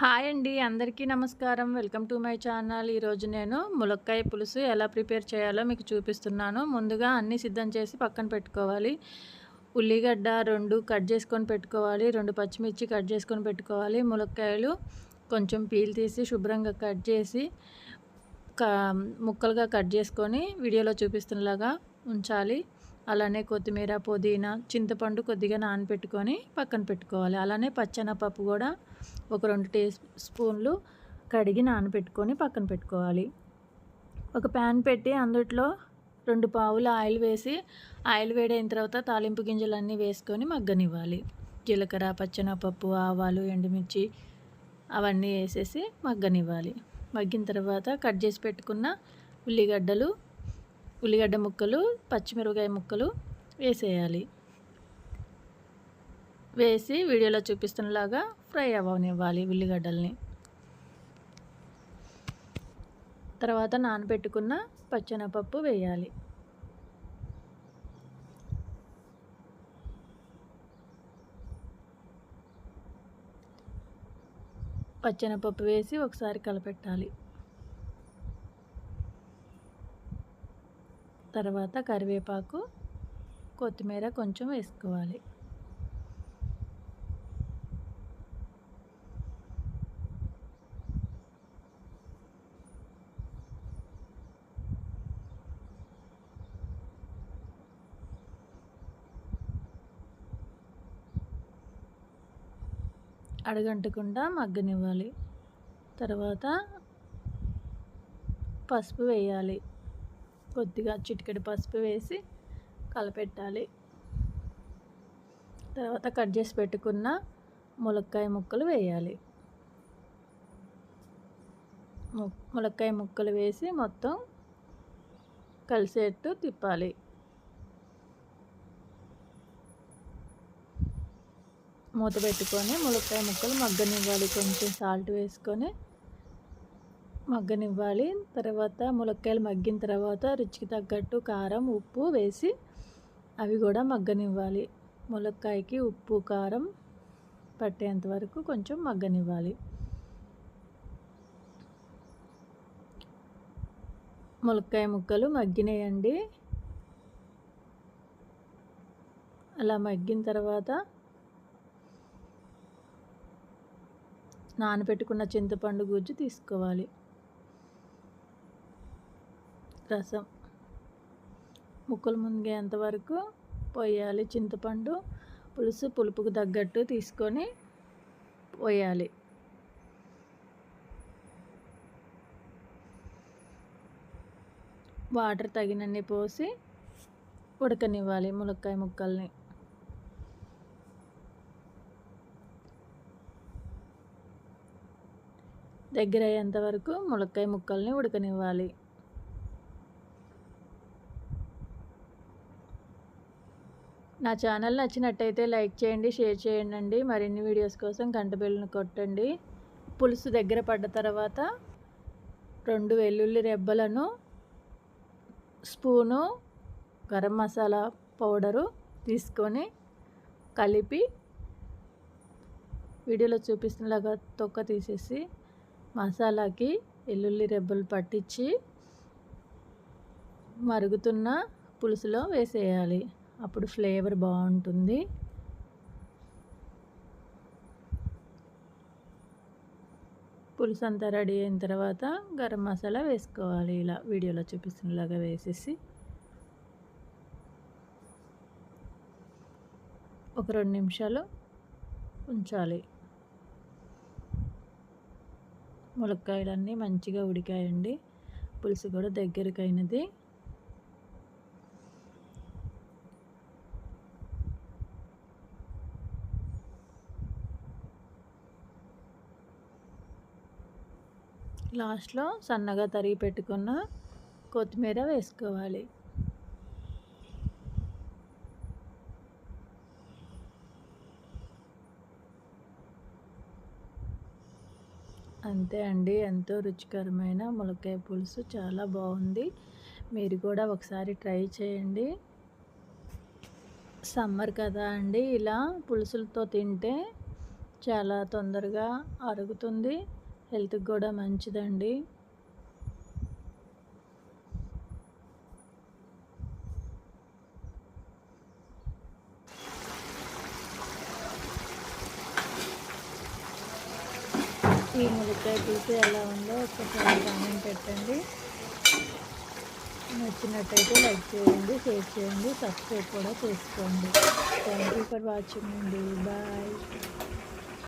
Hi అండి అందరికీ నమస్కారం. Welcome to my channel. ఈరోజు నేను ములక్కాయ పులుసు ఎలా ప్రిపేర్ చేయాలో మీకు చూపిస్తున్నాను. ముందుగా అన్నీ సిద్ధం చేసి పక్కన పెట్టుకోవాలి. ఉల్లిగడ్డ రెండు కట్ చేసుకొని పెట్టుకోవాలి. రెండు పచ్చిమిర్చి కట్ చేసుకొని పెట్టుకోవాలి. ములక్కాయలు కొంచెం పీల్ తీసి శుభ్రంగా కట్ చేసి ముక్కలుగా కట్ చేసుకొని వీడియోలో చూపిస్తున్నలాగా ఉంచాలి. అలానే కొత్తిమీర పుదీనా చింతపండు కొద్దిగా నానబెట్టుకొని పక్కన పెట్టుకోవాలి. అలానే పచ్చెనపప్పు కూడా ఒక రెండు టీ స్పూన్లు కడిగి నానబెట్టుకొని పక్కన పెట్టుకోవాలి. ఒక ప్యాన్ పెట్టి అందుట్లో రెండు పావులు ఆయిల్ వేసి ఆయిల్ వేడైన తర్వాత తాలింపు గింజలన్నీ వేసుకొని మగ్గనివ్వాలి. జీలకర్ర పచ్చెనపప్పు ఆవాలు ఎండుమిర్చి అవన్నీ వేసేసి మగ్గనివ్వాలి. మగ్గిన తర్వాత కట్ చేసి పెట్టుకున్న ఉల్లిగడ్డలు ఉల్లిగడ్డ ముక్కలు పచ్చిమిరపకాయ ముక్కలు వేసేయాలి. వేసి వీడియోలో చూపిస్తున్నలాగా ఫ్రై అవ్వనివ్వాలి ఉల్లిగడ్డల్ని. తర్వాత నానబెట్టుకున్న పచ్చెనపప్పు వేయాలి. పచ్చెనపప్పు వేసి ఒకసారి కలపెట్టాలి. తర్వాత కరివేపాకు కొత్తిమీర కొంచెం వేసుకోవాలి. అడగంటకుండా మగ్గనివ్వాలి. తర్వాత పసుపు వేయాలి. కొద్దిగా చిటికెడు పసుపు వేసి కలపెట్టాలి. తర్వాత కట్ చేసి పెట్టుకున్న ములక్కాయ ముక్కలు వేయాలి. ములక్కాయ ముక్కలు వేసి మొత్తం కలిసేట్టు తిప్పాలి. మూత పెట్టుకొని ములక్కాయ ముక్కలు మగ్గనివ్వాలి. కొంచెం సాల్ట్ వేసుకొని మగ్గనివ్వాలి. తర్వాత ములక్కాయలు మగ్గిన తర్వాత రుచికి తగ్గట్టు కారం ఉప్పు వేసి అవి కూడా మగ్గనివ్వాలి. ములక్కాయకి ఉప్పు కారం పట్టేంత వరకు కొంచెం మగ్గనివ్వాలి. ములక్కాయ ముక్కలు మగ్గినాయండి. అలా మగ్గిన తర్వాత నానబెట్టుకున్న చింతపండు గుజ్జు తీసుకోవాలి. రసం. ముక్కలు మునిగేంత వరకు పోయాలి. చింతపండు పులుసు పులుపుకు తగ్గట్టు తీసుకొని పోయాలి. వాటర్ తగినన్ని పోసి ఉడకనివ్వాలి ములక్కాయ ముక్కల్ని. దగ్గర అయ్యేంత వరకు ములక్కాయ ముక్కల్ని ఉడకనివ్వాలి. నా ఛానల్ నచ్చినట్టయితే లైక్ చేయండి షేర్ చేయండి మరిన్ని వీడియోస్ కోసం గంట బిల్లును కొట్టండి. పులుసు దగ్గర పడ్డ తర్వాత రెండు వెల్లుల్లి రెబ్బలను స్పూను గరం మసాలా పౌడరు తీసుకొని కలిపి వీడియోలో చూపిస్తున్నలాగా తొక్క తీసేసి మసాలాకి వెల్లుల్లి రెబ్బలు పట్టించి మరుగుతున్న పులుసులో వేసేయాలి. అప్పుడు ఫ్లేవర్ బాగుంటుంది. పులుసు అంతా రెడీ అయిన తర్వాత గరం మసాలా వేసుకోవాలి. ఇలా వీడియోలో చూపిస్తున్నలాగా వేసేసి. ఒక రెండు నిమిషాలు ఉంచాలి. ములక్కాయలన్నీ మంచిగా ఉడికాయండి. పులుసు కూడా దగ్గరికి అయినది లాస్ట్లో సన్నగా తరిగి పెట్టుకున్న కొత్తిమీర వేసుకోవాలి. అంతే అండి. ఎంతో రుచికరమైన ములక్కాయ పులుసు చాలా బాగుంది. మీరు కూడా ఒకసారి ట్రై చేయండి. సమ్మర్ కదా అండి. ఇలా పులుసులతో తింటే చాలా తొందరగా అరుగుతుంది. హెల్త్కి కూడా మంచిదండి. ఈ ములక్కాయ తీసి ఎలా ఉందో ఒకసారి కామెంట్ పెట్టండి. నచ్చినట్టయితే లైక్ చేయండి షేర్ చేయండి సబ్స్క్రైబ్ కూడా చేసుకోండి. థ్యాంక్ యూ ఫర్ వాచింగ్ అండి. బాయ్